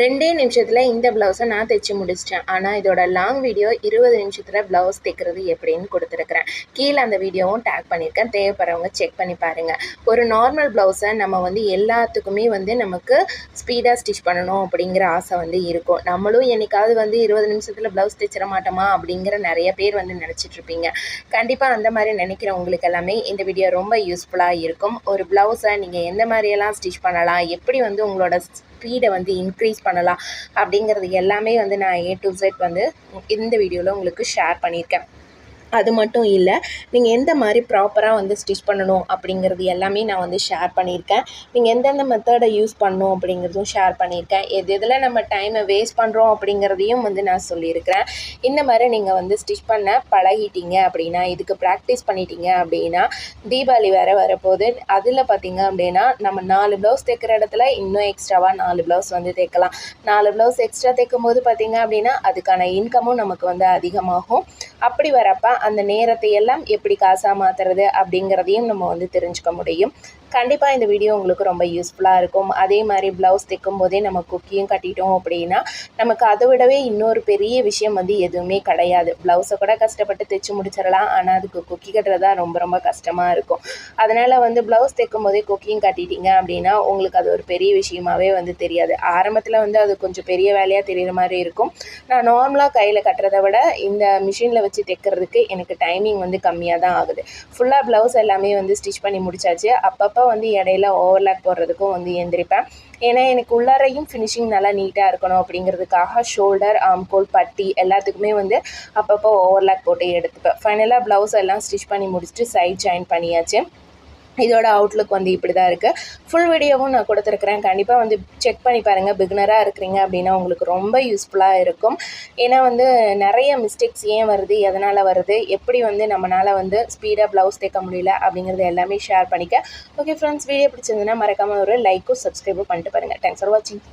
ரெண்டே நிமிஷத்தில் இந்த ப்ளவுஸை நான் தைச்சி முடிச்சிட்டேன். ஆனால் இதோட லாங் வீடியோ இருபது நிமிஷத்தில் ப்ளவுஸ் தைக்கிறது எப்படின்னு கொடுத்துருக்குறேன். கீழே அந்த வீடியோவும் டேக் பண்ணியிருக்கேன். தேவைப்படுறவங்க செக் பண்ணி பாருங்கள் ஒரு நார்மல் ப்ளவுஸை நம்ம வந்து எல்லாத்துக்குமே வந்து நமக்கு ஸ்பீடாக ஸ்டிச் பண்ணணும் அப்படிங்கிற ஆசை வந்து இருக்கும். நம்மளும் என்னைக்காவது வந்து இருபது நிமிஷத்தில் ப்ளவுஸ் தைச்சிட மாட்டோமா அப்படிங்கிற நிறைய பேர் வந்து நினச்சிட்ருப்பீங்க கண்டிப்பாக அந்த மாதிரி நினைக்கிற உங்களுக்கு எல்லாமே இந்த வீடியோ ரொம்ப யூஸ்ஃபுல்லாக இருக்கும். ஒரு ப்ளவுஸை நீங்கள் எந்த மாதிரியெல்லாம் ஸ்டிச் பண்ணலாம்? எப்படி வந்து உங்களோட ஸ்பீடை வந்து இன்க்ரீஸ் பண்ணலாம். அப்படிங்கிறது எல்லாமே வந்து நான் ஏ டு செட் வந்து இந்த வீடியோவில் உங்களுக்கு ஷேர் பண்ணியிருக்கேன். அது மட்டும் இல்லை நீங்கள் எந்த மாதிரி ப்ராப்பராக வந்து ஸ்டிச் பண்ணணும் அப்படிங்கிறது எல்லாமே நான் வந்து ஷேர் பண்ணியிருக்கேன். நீங்கள் எந்தெந்த மெத்தடை யூஸ் பண்ணணும் அப்படிங்கிறதும் ஷேர் பண்ணியிருக்கேன். எது எதில் நம்ம டைமை வேஸ்ட் பண்ணுறோம் அப்படிங்கிறதையும் வந்து நான் சொல்லியிருக்கிறேன். இந்த மாதிரி நீங்கள் வந்து ஸ்டிச் பண்ண பழகிட்டீங்க அப்படின்னா இதுக்கு ப்ராக்டிஸ் பண்ணிட்டீங்க அப்படின்னா தீபாவளி வேறு வரப்போகுது. அதில் பார்த்தீங்க அப்படின்னா நம்ம நாலு ப்ளவுஸ் தைக்கிற இடத்துல இன்னும் எக்ஸ்ட்ராவாக நாலு ப்ளவுஸ் வந்து தைக்கலாம். நாலு ப்ளவுஸ் எக்ஸ்ட்ரா தைக்கும் போது பார்த்தீங்க அப்படின்னா அதுக்கான இன்கமும் நமக்கு வந்து அதிகமாகும். அப்படி வரப்போ அந்த நேரத்தை எல்லாம் எப்படி காசாக மாற்றுறது அப்படிங்கிறதையும் நம்ம வந்து தெரிஞ்சுக்க முடியும். கண்டிப்பாக இந்த வீடியோ உங்களுக்கு ரொம்ப யூஸ்ஃபுல்லாக இருக்கும். அதே மாதிரி ப்ளவுஸ் தைக்கும் போதே நம்ம குக்கியும் கட்டிட்டோம் அப்படின்னா நமக்கு அதை விடவே இன்னொரு பெரிய விஷயம் வந்து எதுவுமே கிடையாது. ப்ளவுஸை கூட கஷ்டப்பட்டு தைச்சு முடிச்சிடலாம். ஆனால் அதுக்கு குக்கி கட்டுறதா ரொம்ப ரொம்ப கஷ்டமாக இருக்கும். அதனால் வந்து ப்ளவுஸ் தைக்கும் போதே குக்கிங் கட்டிட்டீங்க அப்படின்னா உங்களுக்கு அது ஒரு பெரிய விஷயமாவே வந்து தெரியாது. ஆரம்பத்தில் வந்து அது கொஞ்சம் பெரிய வேலையாக தெரிகிற மாதிரி இருக்கும். நான் நார்மலாக கையில் கட்டுறதை விட இந்த மிஷினில் வச்சு தைக்கிறதுக்கு எனக்கு டைமிங் வந்து கம்மியாக தான் ஆகுது ஃபுல்லாக ப்ளவுஸ் எல்லாமே வந்து ஸ்டிச் பண்ணி முடிச்சாச்சு. அப்பப்போ வந்து இடையில ஓவர்லாக் போடுறதுக்கும் வந்து எந்திரிப்பேன். ஏன்னா எனக்கு உள்ளாரையும் ஃபினிஷிங் நல்லா நீட்டாக இருக்கணும் அப்படிங்கிறதுக்காக ஷோல்டர் ஆம்கோல் பட்டி எல்லாத்துக்குமே வந்து அப்பப்போ ஓவர்லாக் போட்டு எடுத்துப்பேன். ஃபைனலாக ப்ளவுஸ் எல்லாம் ஸ்டிச் பண்ணி முடிச்சுட்டு சைட் ஜாயின் பண்ணியாச்சு. இதோட அவுட்லுக் வந்து இப்படி தான் இருக்குது ஃபுல் வீடியோவும் நான் கொடுத்துருக்குறேன். கண்டிப்பாக வந்து செக் பண்ணி பாருங்கள் பிகினராக இருக்கிறீங்க அப்படின்னா உங்களுக்கு ரொம்ப யூஸ்ஃபுல்லாக இருக்கும். ஏன்னா வந்து நிறைய மிஸ்டேக்ஸ் ஏன் வருது? எதனால் வருது? எப்படி வந்து நம்மளால் வந்து ஸ்பீடாக ப்ளவுஸ் தைக்க முடியல? அப்படிங்கிறது எல்லாமே ஷேர் பண்ணிக்க. ஓகே ஃப்ரெண்ட்ஸ் வீடியோ பிடிச்சிருந்ததுன்னா மறக்காமல் ஒரு லைக்கும் சப்ஸ்கிரைபும் பண்ணிட்டு பாருங்கள் தேங்க்ஸ் ஃபார் வாட்சிங்